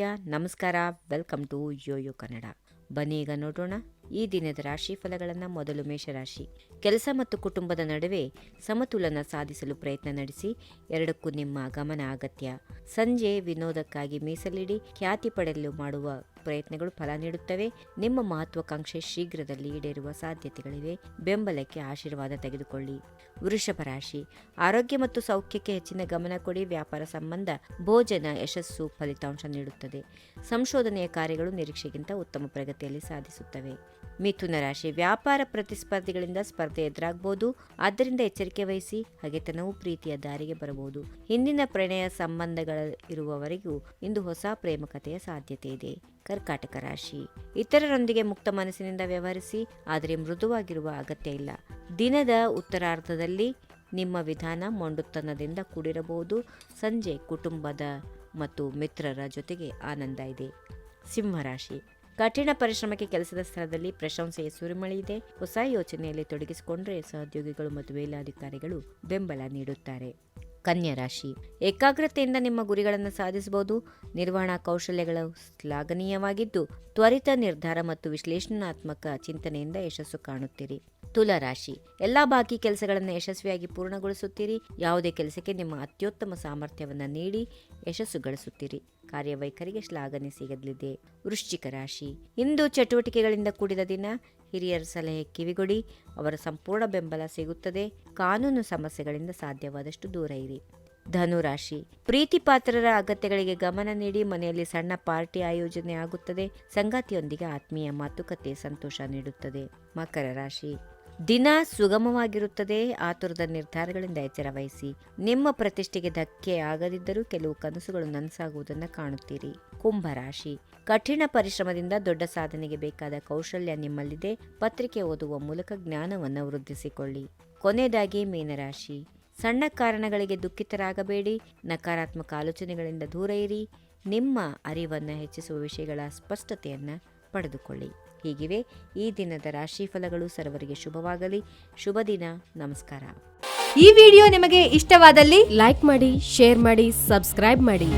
ನಮಸ್ಕಾರ, welcome to Yoyo Kannada. ಬನ್ನಿ ಈಗ ನೋಡೋಣ ಈ ದಿನದ ರಾಶಿ ಫಲಗಳನ್ನು ಮೊದಲು ಮೇಷರಾಶಿ. ಕೆಲಸ ಮತ್ತು ಕುಟುಂಬದ ನಡುವೆ ಸಮತೋಲನ ಸಾಧಿಸಲು ಪ್ರಯತ್ನ ನಡೆಸಿ, ಎರಡಕ್ಕೂ ನಿಮ್ಮ ಗಮನ ಅಗತ್ಯ. ಸಂಜೆ ವಿನೋದಕ್ಕಾಗಿ ಮೀಸಲಿಡಿ, ಖ್ಯಾತಿ ಪಡೆಯಲು ಮಾಡುವ ಪ್ರಯತ್ನಗಳು ಫಲ ನೀಡುತ್ತವೆ. ನಿಮ್ಮ ಮಹತ್ವಾಕಾಂಕ್ಷೆ ಶೀಘ್ರದಲ್ಲಿ ಈಡೇರುವ ಸಾಧ್ಯತೆಗಳಿವೆ. ಬೆಂಬಲಕ್ಕೆ ಆಶೀರ್ವಾದ ತೆಗೆದುಕೊಳ್ಳಿ. ವೃಷಭ ರಾಶಿ, ಆರೋಗ್ಯ ಮತ್ತು ಸೌಖ್ಯಕ್ಕೆ ಹೆಚ್ಚಿನ ಗಮನ ಕೊಡಿ. ವ್ಯಾಪಾರ ಸಂಬಂಧ, ಭೋಜನ ಯಶಸ್ಸು ಫಲಿತಾಂಶ ನೀಡುತ್ತದೆ. ಸಂಶೋಧನೆಯ ಕಾರ್ಯಗಳು ನಿರೀಕ್ಷೆಗಿಂತ ಉತ್ತಮ ಪ್ರಗತಿಯಲ್ಲಿ ಸಾಧಿಸುತ್ತವೆ. ಮಿಥುನ ರಾಶಿ ವ್ಯಾಪಾರ ಪ್ರತಿಸ್ಪರ್ಧಿಗಳಿಂದ ಸ್ಪರ್ಧೆ ಎದುರಾಗಬಹುದು ಆದ್ದರಿಂದ ಎಚ್ಚರಿಕೆ ವಹಿಸಿ ಹಗೆತನವು ಪ್ರೀತಿಯ ದಾರಿಗೆ ಬರಬಹುದು. ಹಿಂದಿನ ಪ್ರಣಯ ಸಂಬಂಧಗಳ ಇರುವವರೆಗೂ ಇಂದು ಹೊಸ ಪ್ರೇಮ ಕಥೆಯ ಸಾಧ್ಯತೆ ಇದೆ. ಕರ್ಕಾಟಕ ರಾಶಿ. ಇತರರೊಂದಿಗೆ ಮುಕ್ತ ಮನಸ್ಸಿನಿಂದ ವ್ಯವಹರಿಸಿ, ಆದರೆ ಮೃದುವಾಗಿರುವ ಅಗತ್ಯ ಇಲ್ಲ. ದಿನದ ಉತ್ತರಾರ್ಧದಲ್ಲಿ ನಿಮ್ಮ ವಿಧಾನ ಮೊಂಡುತನದಿಂದ ಕೂಡಿರಬಹುದು. ಸಂಜೆ ಕುಟುಂಬದ ಮತ್ತು ಮಿತ್ರರ ಜೊತೆಗೆ ಆನಂದ ಇದೆ. ಸಿಂಹರಾಶಿ. ಕಠಿಣ ಪರಿಶ್ರಮಕ್ಕೆ ಕೆಲಸದ ಸ್ಥಳದಲ್ಲಿ ಪ್ರಶಂಸೆಯ ಸುರಿಮಳೆಯಿದೆ ಹೊಸ ಯೋಚನೆಯಲ್ಲಿ ತೊಡಗಿಸಿಕೊಂಡರೆ ಸಹೋದ್ಯೋಗಿಗಳು ಮತ್ತು ಮೇಲಾಧಿಕಾರಿಗಳು ಬೆಂಬಲ ನೀಡುತ್ತಾರೆ. ಕನ್ಯಾ ರಾಶಿ. ಏಕಾಗ್ರತೆಯಿಂದ ನಿಮ್ಮ ಗುರಿಗಳನ್ನು ಸಾಧಿಸಬಹುದು. ನಿರ್ವಹಣಾ ಕೌಶಲ್ಯಗಳು ಶ್ಲಾಘನೀಯವಾಗಿದ್ದು, ತ್ವರಿತ ನಿರ್ಧಾರ ಮತ್ತು ವಿಶ್ಲೇಷಣಾತ್ಮಕ ಚಿಂತನೆಯಿಂದ ಯಶಸ್ಸು ಕಾಣುತ್ತೀರಿ. ತುಲಾ ರಾಶಿ. ಎಲ್ಲಾ ಬಾಕಿ ಕೆಲಸಗಳನ್ನು ಯಶಸ್ವಿಯಾಗಿ ಪೂರ್ಣಗೊಳಿಸುತ್ತೀರಿ. ಯಾವುದೇ ಕೆಲಸಕ್ಕೆ ನಿಮ್ಮ ಅತ್ಯುತ್ತಮ ಸಾಮರ್ಥ್ಯವನ್ನು ನೀಡಿ ಯಶಸ್ಸು ಗಳಿಸುತ್ತೀರಿ ಕಾರ್ಯವೈಖರಿಗೆ ಶ್ಲಾಘನೆ ಸಿಗಲಿದೆ. ವೃಶ್ಚಿಕ ರಾಶಿ. ಇಂದು ಚಟುವಟಿಕೆಗಳಿಂದ ಕೂಡಿದ ದಿನ. ಹಿರಿಯರ ಸಲಹೆ ಕಿವಿಗೊಡಿ. ಅವರ ಸಂಪೂರ್ಣ ಬೆಂಬಲ ಸಿಗುತ್ತದೆ. ಕಾನೂನು ಸಮಸ್ಯೆಗಳಿಂದ ಸಾಧ್ಯವಾದಷ್ಟು ದೂರ ಇರಿ. ಧನುರಾಶಿ ಪ್ರೀತಿ ಪಾತ್ರರ ಅಗತ್ಯಗಳಿಗೆ ಗಮನ ನೀಡಿ ಮನೆಯಲ್ಲಿ ಸಣ್ಣ ಪಾರ್ಟಿ ಆಯೋಜನೆ ಆಗುತ್ತದೆ. ಸಂಗಾತಿಯೊಂದಿಗೆ ಆತ್ಮೀಯ ಮಾತುಕತೆ ಸಂತೋಷ ನೀಡುತ್ತದೆ. ಮಕರ ರಾಶಿ. ದಿನ ಸುಗಮವಾಗಿರುತ್ತದೆ. ಆತುರದ ನಿರ್ಧಾರಗಳಿಂದ ಎಚ್ಚರ ವಹಿಸಿ ನಿಮ್ಮ ಪ್ರತಿಷ್ಠೆಗೆ ಧಕ್ಕೆ ಆಗದಿದ್ದರೂ ಕೆಲವು ಕನಸುಗಳು ನನಸಾಗುವುದನ್ನು ಕಾಣುತ್ತೀರಿ. ಕುಂಭರಾಶಿ ಕಠಿಣ ಪರಿಶ್ರಮದಿಂದ ದೊಡ್ಡ ಸಾಧನೆಗೆ ಬೇಕಾದ ಕೌಶಲ್ಯ ನಿಮ್ಮಲ್ಲಿದೆ. ಪತ್ರಿಕೆ ಓದುವ ಮೂಲಕ ಜ್ಞಾನವನ್ನು ವೃದ್ಧಿಸಿಕೊಳ್ಳಿ. ಕೊನೆಯದಾಗಿ ಮೀನರಾಶಿ. ಸಣ್ಣ ಕಾರಣಗಳಿಗೆ ದುಃಖಿತರಾಗಬೇಡಿ. ನಕಾರಾತ್ಮಕ ಆಲೋಚನೆಗಳಿಂದ ದೂರ ಇರಿ. ನಿಮ್ಮ ಅರಿವನ್ನು ಹೆಚ್ಚಿಸುವ ವಿಷಯಗಳ ಸ್ಪಷ್ಟತೆಯನ್ನು ಪಡೆದುಕೊಳ್ಳಿ. ಹೀಗಿವೆ ಈ ದಿನದ ರಾಶಿ ಫಲಗಳು ಸರ್ವರಿಗೆ ಶುಭವಾಗಲಿ. ಶುಭ ದಿನ. ನಮಸ್ಕಾರ. ಈ ವಿಡಿಯೋ ನಿಮಗೆ ಇಷ್ಟವಾದಲ್ಲಿ ಲೈಕ್ ಮಾಡಿ, ಶೇರ್ ಮಾಡಿ, ಸಬ್ಸ್ಕ್ರೈಬ್ ಮಾಡಿ.